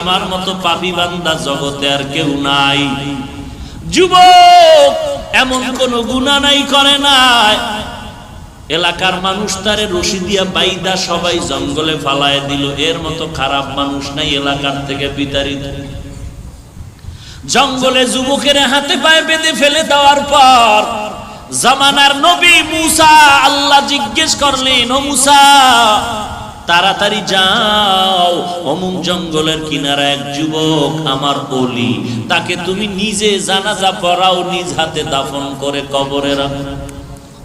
আমার মতো পাপি বান্দা জগতে আর কেউ নাই। যুবক, এমন কোন গুণা নাই, করে নাই। এলাকার মানুষ তারে রশি দিয়া বাইদা সবাই জঙ্গলে ফালায় দিল। এর মতো খারাপ মানুষ নাই এলাকার থেকে বিতাড়িত। জঙ্গলে যুবকের হাতে পায়ে বেঁধে ফেলে দেওয়ার পর জামানার নবী মুসা আল্লাহ জিজ্ঞেস করলেন, ও মুসা তাড়াতাড়ি যাও। অমুক জঙ্গলের কিনারা এক যুবক আমার অলি। তাকে তুমি নিজে জানাজা পড়াও, নিজ হাতে দাফন করে কবরে রাখো।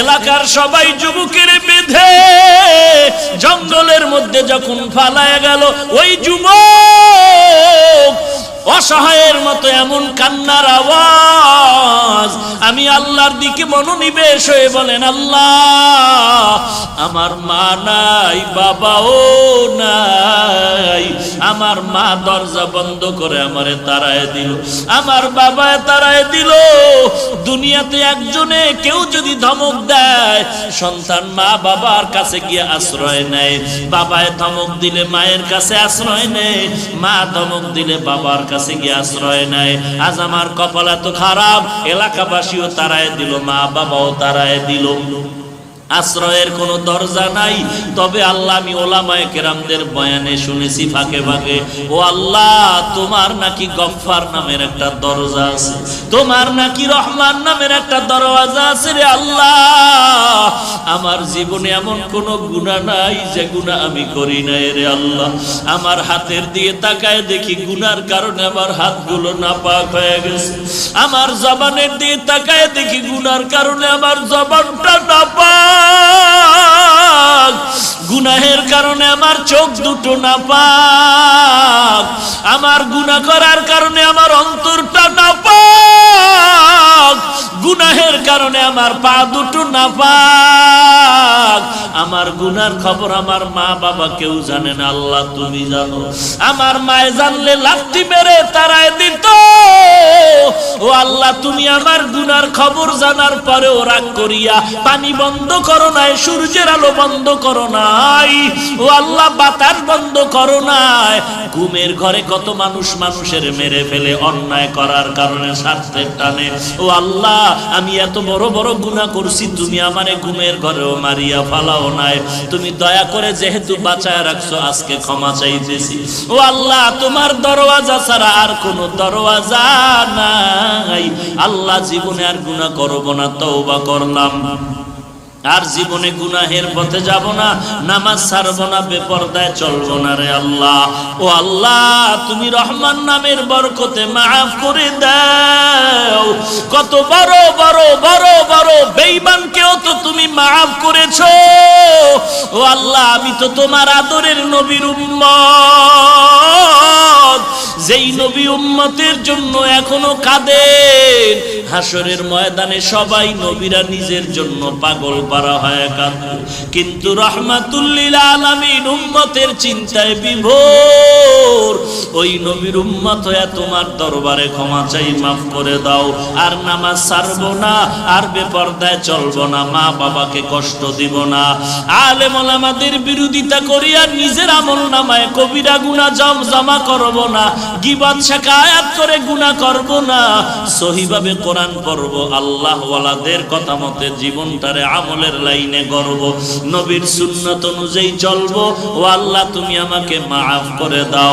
এলাকার সবাই যুবকের বেঁধে জঙ্গলের মধ্যে যখন ফালায় গেল, ওই যুবক অসহায়ের মতো এমন কান্নার আওয়াজ। আমি আল্লাহর দিকে মনোনিবেশ হয়ে বলেন, আল্লাহ আমার মা নাই, বাবাও নাই। আমার মা দরজা বন্ধ করে আমারে তারায় দিল। আমার বাবা তারায় দিল। দুনিয়াতে একজনে কেউ যদি ধমক দেয়, সন্তান মা বাবার কাছে গিয়ে আশ্রয় নেয়। বাবায় ধমক দিলে মায়ের কাছে আশ্রয় নেয়। মা ধমক দিলে বাবার কাছে গিয়ে আশ্রয় নেয়। আজ আমার কপাল এত খারাপ, এলাকাবাসীও তারায় দিল, মা বাবাও তারায় দিল। আশ্রয়ের কোন দরজা নাই। তবে আল্লাহ, আমি ওলামায়ে কেরামদের বয়ানে শুনেছি ফাঁকে ফাঁকে, ও আল্লাহ, তোমার নাকি গফফার নামের একটা দরজা আছে, তোমার নাকি রহমান নামের একটা দরওয়াজা আছে রে আল্লাহ। আমার জীবনে এমন কোন গুনাহ নাই যে গুনাহ আমি করি নাই রে আল্লাহ। আমার হাতের দিয়ে তাকায় দেখি গুনার কারণে আমার হাতগুলো নাপাক হয়ে গেছে। আমার জবানের দিয়ে তাকায় দেখি গুনার কারণে আমার জবানটা নাপাক গুনাহের কারণে আমার চোখ দুটো না পাক। আমার গুনাহ করার কারণে আমার অন্তরটা না পাক। গুনাহের কারণে আমার পা দুটো না পাক। আমার গুনার খবর আমার মা বাবা কেউ জানে না, আল্লাহ তুমি জানো। আমার মায়ে জানলে লাঠি মেরে তারায় দিত। আল্লাহ, তুমি আমার গুনার খবর জানার পরেও রাগ করিয়া পানি বন্ধ করো নাই, সূর্যের আলো বন্ধ করো নাই। ও আল্লাহ, বাতাস বন্ধ করো নাই। ঘুমের ঘরে কত মানুষ মানুষের মেরে ফেলে অন্যায় করার কারণে স্বার্থের টানে। ও আল্লাহ, আমি এত বড় বড় গুনাহ করছি, তুমি আমারে ঘুমের ঘরেও মারিয়া ফালাও নাই। তুমি দয়া করে যেহেতু বাঁচায় রাখছো, আজকে ক্ষমা চাইতেছি। ও আল্লাহ, তোমার দরওয়াজা ছাড়া আর কোনো দরওয়াজা নাই। আল্লাহ জীবনে আর গুনাহ করব না, তওবা করলাম। আর জীবনে গুনাহের পথে যাব না, নামাজ ছাড়বো না, বেপরদায় চলবো না রে আল্লাহ। ও আল্লাহ, তুমি রহমান নামের বরকতে মাফ করে দাও। কত বড় বড় বড় বড় বেঈমানকেও তো তুমি মাফ করেছ। ও আল্লাহ, আমি তো তোমার আদরের নবীর উম্মত। নবী উম্মতের জন্য এখনও কাঁদেন হাসরের ময়দানে সবাই নবীরা নিজের জন্য পাগল পারা হয় কাঁদে। কিন্তু রহমাতুল্লিল আলামিন উম্মতের চিন্তায় বিভোর। ওই নবীর উম্মত হয়ে তোমার দরবারে ক্ষমা চাই, মাফ করে দাও। আর নামাজ ছাড়বো না, আর বেপর্দায় চলবো না, মা বাবাকে কষ্ট দিব না। আলেম ওলামাদের বিরোধিতা করিয়া নিজের আমল নামায় কবিরা গুণা জম জমা করব না। গিবাদ শাকায়াত করে গুণা করব না। সহিভাবে কোরআন পড়ব আল্লাহ ওয়ালাদের কথা মতে জীবনটারে আমলের লাইনে গর্ব নবীর সুন্নত অনুযায়ী চলবো। ও আল্লাহ, তুমি আমাকে মাফ করে দাও।